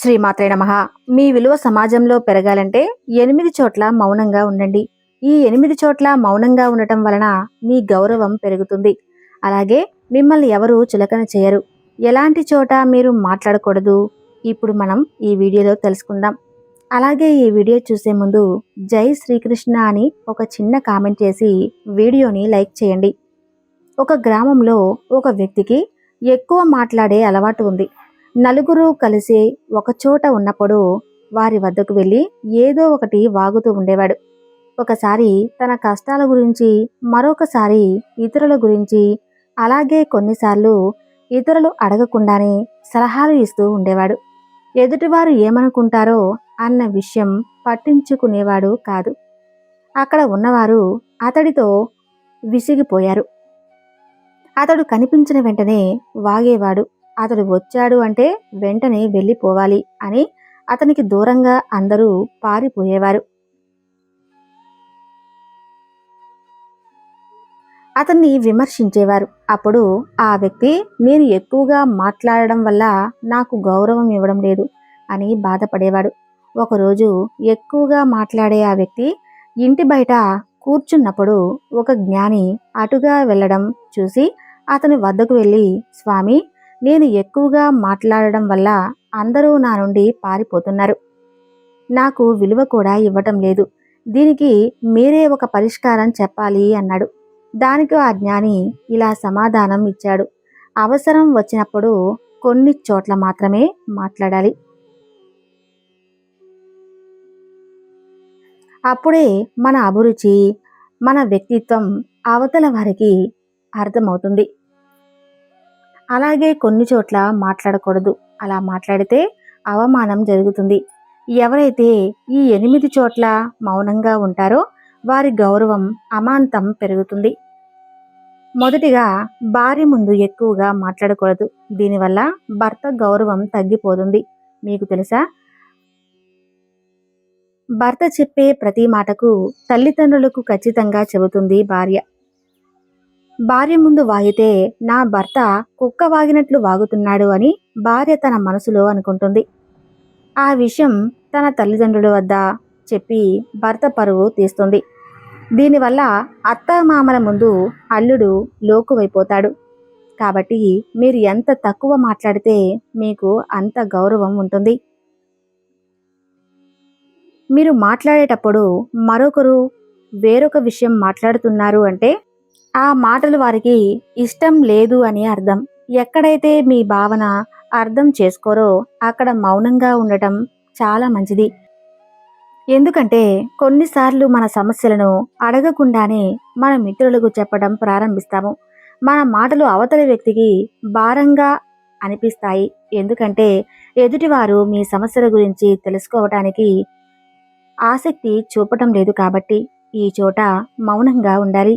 శ్రీమాత్రే నమ. మీ విలువ సమాజంలో పెరగాలంటే ఎనిమిది చోట్ల మౌనంగా ఉండండి. ఈ ఎనిమిది చోట్ల మౌనంగా ఉండటం వలన మీ గౌరవం పెరుగుతుంది. అలాగే మిమ్మల్ని ఎవరు చులకన చేయరు. ఎలాంటి చోట మీరు మాట్లాడకూడదు. ఇప్పుడు మనం ఈ వీడియోలో తెలుసుకుందాం. అలాగే ఈ వీడియో చూసే ముందు జై శ్రీకృష్ణ అని ఒక చిన్న కామెంట్ చేసి వీడియోని లైక్ చేయండి. ఒక గ్రామంలో ఒక వ్యక్తికి ఎక్కువ మాట్లాడే అలవాటు ఉంది. నలుగురు కలిసి ఒకచోట ఉన్నప్పుడు వారి వద్దకు వెళ్ళి ఏదో ఒకటి వాగుతూ ఉండేవాడు. ఒకసారి తన కష్టాల గురించి మరొకసారి ఇతరుల గురించి అలాగే కొన్నిసార్లు ఇతరులు అడగకుండానే సలహాలు ఇస్తూ ఉండేవాడు. ఎదుటివారు ఏమనుకుంటారో అన్న విషయం పట్టించుకునేవాడు కాదు. అక్కడ ఉన్నవారు అతడితో విసిగిపోయారు. అతడు కనిపించిన వెంటనే వాగేవాడు. అతడు వచ్చాడు అంటే వెంటనే వెళ్ళిపోవాలి అని అతనికి దూరంగా అందరూ పారిపోయేవారు. అతన్ని విమర్శించేవారు. అప్పుడు ఆ వ్యక్తి నేను ఎక్కువగా మాట్లాడడం వల్ల నాకు గౌరవం ఇవ్వడం లేదు అని బాధపడేవాడు. ఒకరోజు ఎక్కువగా మాట్లాడే ఆ వ్యక్తి ఇంటి బయట కూర్చున్నప్పుడు ఒక జ్ఞాని అటుగా వెళ్ళడం చూసి అతని వద్దకు వెళ్ళి స్వామి నేను ఎక్కువగా మాట్లాడడం వల్ల అందరూ నా నుండి పారిపోతున్నారు. నాకు విలువ కూడా ఇవ్వటం లేదు. దీనికి మీరే ఒక పరిష్కారం చెప్పాలి అన్నాడు. దానికి ఆ జ్ఞాని ఇలా సమాధానం ఇచ్చాడు. అవసరం వచ్చినప్పుడు కొన్ని చోట్ల మాత్రమే మాట్లాడాలి. అప్పుడే మన అభిరుచి మన వ్యక్తిత్వం అవతల వారికి అర్థమవుతుంది. అలాగే కొన్ని చోట్ల మాట్లాడకూడదు. అలా మాట్లాడితే అవమానం జరుగుతుంది. ఎవరైతే ఈ ఎనిమిది చోట్ల మౌనంగా ఉంటారో వారి గౌరవం అమాంతం పెరుగుతుంది. మొదటిగా భార్య ముందు ఎక్కువగా మాట్లాడకూడదు. దీనివల్ల భర్త గౌరవం తగ్గిపోతుంది. మీకు తెలుసా? భర్త చెప్పే ప్రతి మాటకు తల్లిదండ్రులకు ఖచ్చితంగా చెబుతుంది భార్య. భార్య ముందు వాగితే నా భర్త కుక్క వాగినట్లు వాగుతున్నాడు అని భార్య తన మనసులో అనుకుంటుంది. ఆ విషయం తన తల్లిదండ్రుల వద్ద చెప్పి భర్త పరువు తీస్తుంది. దీనివల్ల అత్తమామల ముందు అల్లుడు లోకువైపోతాడు. కాబట్టి మీరు ఎంత తక్కువ మాట్లాడితే మీకు అంత గౌరవం ఉంటుంది. మీరు మాట్లాడేటప్పుడు మరొకరు వేరొక విషయం మాట్లాడుతున్నారు అంటే ఆ మాటలు వారికి ఇష్టం లేదు అని అర్థం. ఎక్కడైతే మీ భావన అర్థం చేసుకోరో అక్కడ మౌనంగా ఉండటం చాలా మంచిది. ఎందుకంటే కొన్నిసార్లు మన సమస్యలను అడగకుండానే మన మిత్రులకు చెప్పడం ప్రారంభిస్తాము. మన మాటలు అవతలి వ్యక్తికి భారంగా అనిపిస్తాయి. ఎందుకంటే ఎదుటివారు మీ సమస్యల గురించి తెలుసుకోవటానికి ఆసక్తి చూపటం లేదు కాబట్టి ఈ చోట మౌనంగా ఉండాలి.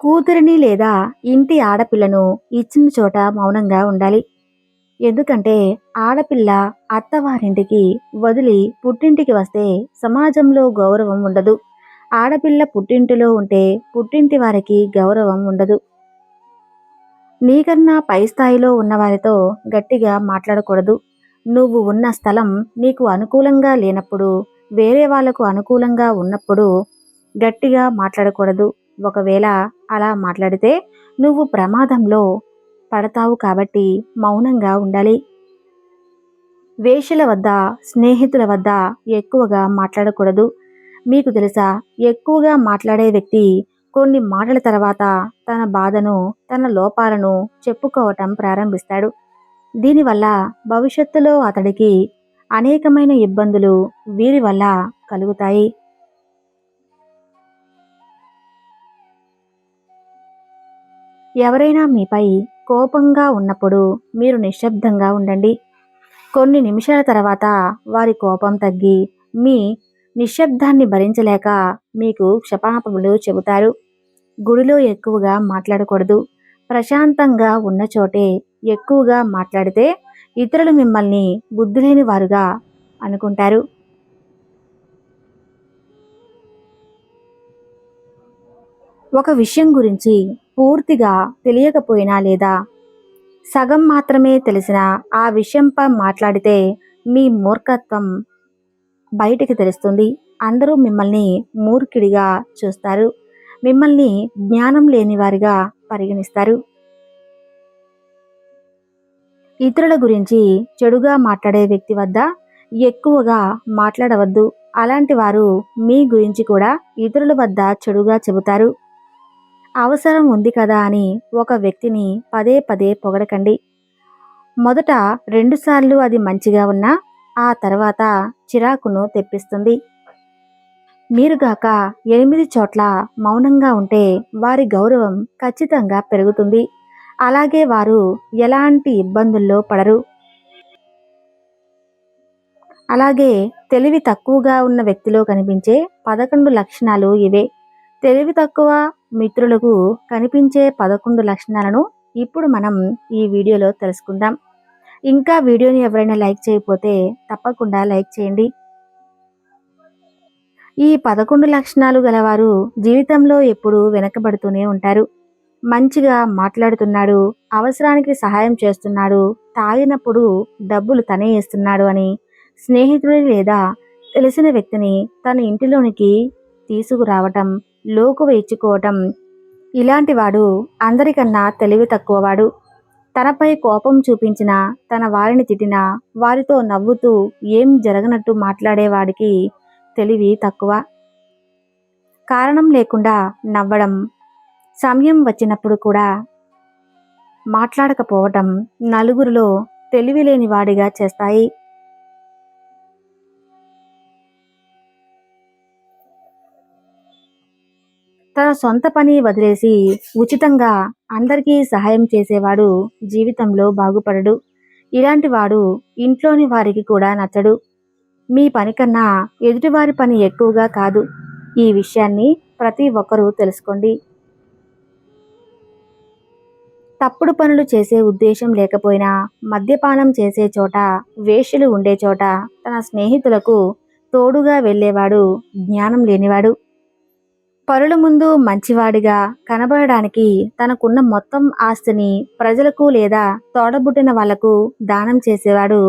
కూతురిని లేదా ఇంటి ఆడపిల్లను ఇచ్చిన చోట మౌనంగా ఉండాలి. ఎందుకంటే ఆడపిల్ల అత్తవారింటికి వదిలి పుట్టింటికి వస్తే సమాజంలో గౌరవం ఉండదు. ఆడపిల్ల పుట్టింటిలో ఉంటే పుట్టింటి వారికి గౌరవం ఉండదు. నీకన్నా పై స్థాయిలో ఉన్నవారితో గట్టిగా మాట్లాడకూడదు. నువ్వు ఉన్న స్థలం నీకు అనుకూలంగా లేనప్పుడు వేరే వాళ్ళకు అనుకూలంగా ఉన్నప్పుడు గట్టిగా మాట్లాడకూడదు. ఒకవేళ అలా మాట్లాడితే నువ్వు ప్రమాదంలో పడతావు కాబట్టి మౌనంగా ఉండాలి. వేషల వద్ద స్నేహితుల వద్ద ఎక్కువగా మాట్లాడకూడదు. మీకు తెలుసా ఎక్కువగా మాట్లాడే వ్యక్తి కొన్ని మాటల తర్వాత తన బాధను తన లోపాలను చెప్పుకోవటం ప్రారంభిస్తాడు. దీనివల్ల భవిష్యత్తులో అతడికి అనేకమైన ఇబ్బందులు వీరి వల్ల కలుగుతాయి. ఎవరైనా మీపై కోపంగా ఉన్నప్పుడు మీరు నిశ్శబ్దంగా ఉండండి. కొన్ని నిమిషాల తర్వాత వారి కోపం తగ్గి మీ నిశ్శబ్దాన్ని భరించలేక మీకు క్షపాపములు చెబుతారు. గుడిలో ఎక్కువగా మాట్లాడకూడదు. ప్రశాంతంగా ఉన్న చోటే ఎక్కువగా మాట్లాడితే ఇతరులు మిమ్మల్ని బుద్ధులేని వారుగా అనుకుంటారు. ఒక విషయం గురించి పూర్తిగా తెలియకపోయినా లేదా? సగం మాత్రమే తెలిసిన ఆ విషయంపై మాట్లాడితే మీ మూర్ఖత్వం బయటికి తెలుస్తుంది. అందరూ మిమ్మల్ని మూర్ఖుడిగా చూస్తారు. మిమ్మల్ని జ్ఞానం లేని వారిగా పరిగణిస్తారు. ఇతరుల గురించి చెడుగా మాట్లాడే వ్యక్తి వద్ద ఎక్కువగా మాట్లాడవద్దు. అలాంటి వారు మీ గురించి కూడా ఇతరుల వద్ద చెడుగా చెబుతారు. అవసరం ఉంది కదా అని ఒక వ్యక్తిని పదే పదే పొగడకండి. మొదట రెండుసార్లు అది మంచిగా ఉన్నా ఆ తర్వాత చిరాకును తెప్పిస్తుంది. మీరుగాక ఎనిమిది చోట్ల మౌనంగా ఉంటే వారి గౌరవం ఖచ్చితంగా పెరుగుతుంది. అలాగే వారు ఎలాంటి ఇబ్బందుల్లో పడరు. అలాగే తెలివి తక్కువగా ఉన్న వ్యక్తిలో కనిపించే పదకొండు లక్షణాలు ఇవే. తెలివి తక్కువ మిత్రులకు కనిపించే పదకొండు లక్షణాలను ఇప్పుడు మనం ఈ వీడియోలో తెలుసుకుందాం. ఇంకా వీడియోని ఎవరైనా లైక్ చేయకపోతే తప్పకుండా లైక్ చేయండి. ఈ పదకొండు లక్షణాలు గలవారు జీవితంలో ఎప్పుడూ వెనకబడుతూనే ఉంటారు. మంచిగా మాట్లాడుతున్నాడు అవసరానికి సహాయం చేస్తున్నాడు తాగినప్పుడు డబ్బులు తనే ఇస్తున్నాడు అని స్నేహితుడి లేదా తెలిసిన వ్యక్తిని తన ఇంటిలోనికి తీసుకురావటం లోకు ఇచ్చుకోవటం ఇలాంటి వాడు అందరికన్నా తెలివి తక్కువవాడు. తనపై కోపం చూపించిన తన వారిని తిట్టినా వారితో నవ్వుతూ ఏం జరగనట్టు మాట్లాడేవాడికి తెలివి తక్కువ. కారణం లేకుండా నవ్వడం సమయం వచ్చినప్పుడు కూడా మాట్లాడకపోవటం నలుగురిలో తెలివి లేని వాడిగా చేస్తాయి. తన సొంత పని వదిలేసి ఉచితంగా అందరికీ సహాయం చేసేవాడు జీవితంలో బాగుపడడు. ఇలాంటి వాడు ఇంట్లోని వారికి కూడా నచ్చడు. మీ పని కన్నా ఎదుటివారి పని ఎక్కువగా కాదు. ఈ విషయాన్ని ప్రతి ఒక్కరూ తెలుసుకోండి. తప్పుడు పనులు చేసే ఉద్దేశం లేకపోయినా మద్యపానం చేసే చోట వేష్యలు ఉండే చోట తన స్నేహితులకు తోడుగా వెళ్ళేవాడు జ్ఞానం లేనివాడు. పరుల ముందు మంచివాడిగా కనబడడానికి తనకున్న మొత్తం ఆస్తిని ప్రజలకు లేదా తోడబుట్టిన వాళ్ళకు దానం చేసేవాడు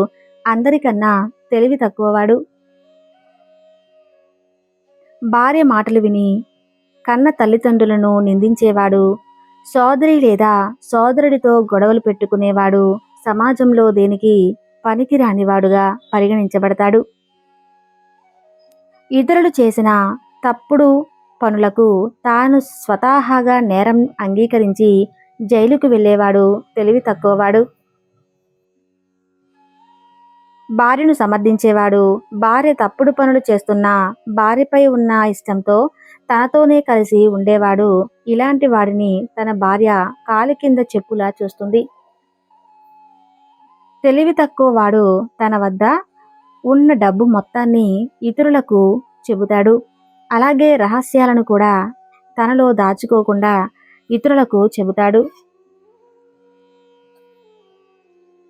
అందరికన్నా తెలివి తక్కువవాడు. భార్య మాటలు విని కన్న తల్లిదండ్రులను నిందించేవాడు సోదరి లేదా సోదరుడితో గొడవలు పెట్టుకునేవాడు సమాజంలో దేనికి పనికిరానివాడుగా పరిగణించబడతాడు. ఇతరులు చేసిన తప్పుడు పనులకు తాను స్వతహాగా నేరం అంగీకరించి జైలుకు వెళ్ళేవాడు తెలివి తక్కువవాడు. భార్యను సమర్థించేవాడు భార్య తప్పుడు పనులు చేస్తున్నా భార్యపై ఉన్న ఇష్టంతో తనతోనే కలిసి ఉండేవాడు. ఇలాంటి వాడిని తన భార్య కాలి కింద చెప్పులా చూస్తుంది. తెలివి తక్కువ వాడు తన వద్ద ఉన్న డబ్బు మొత్తాన్ని ఇతరులకు చెబుతాడు. అలాగే రహస్యాలను కూడా తనలో దాచుకోకుండా ఇతరులకు చెబుతాడు.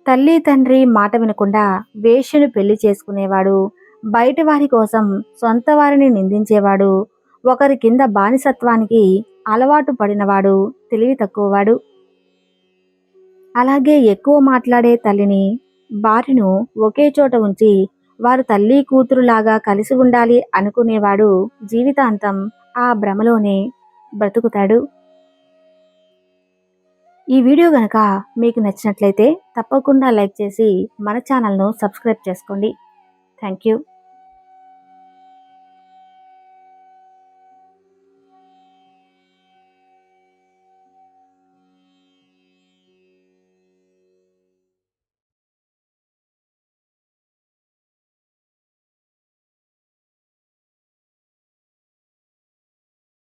తల్లి తండ్రి మాట వినకుండా వేష్యను పెళ్ళి చేసుకునేవాడు బయట వారి కోసం సొంత వారిని నిందించేవాడు ఒకరి కింద బానిసత్వానికి అలవాటు పడినవాడు తెలివి తక్కువవాడు. అలాగే ఎక్కువ మాట్లాడే తల్లిని భార్యను ఒకే చోట ఉంచి వారు తల్లి కూతురులాగా కలిసి ఉండాలి అనుకునేవాడు జీవితాంతం ఆ భ్రమలోనే బ్రతుకుతాడు. ఈ వీడియో గనక మీకు నచ్చినట్లయితే తప్పకుండా లైక్ చేసి మన ఛానల్ను సబ్స్క్రైబ్ చేసుకోండి. Thank you.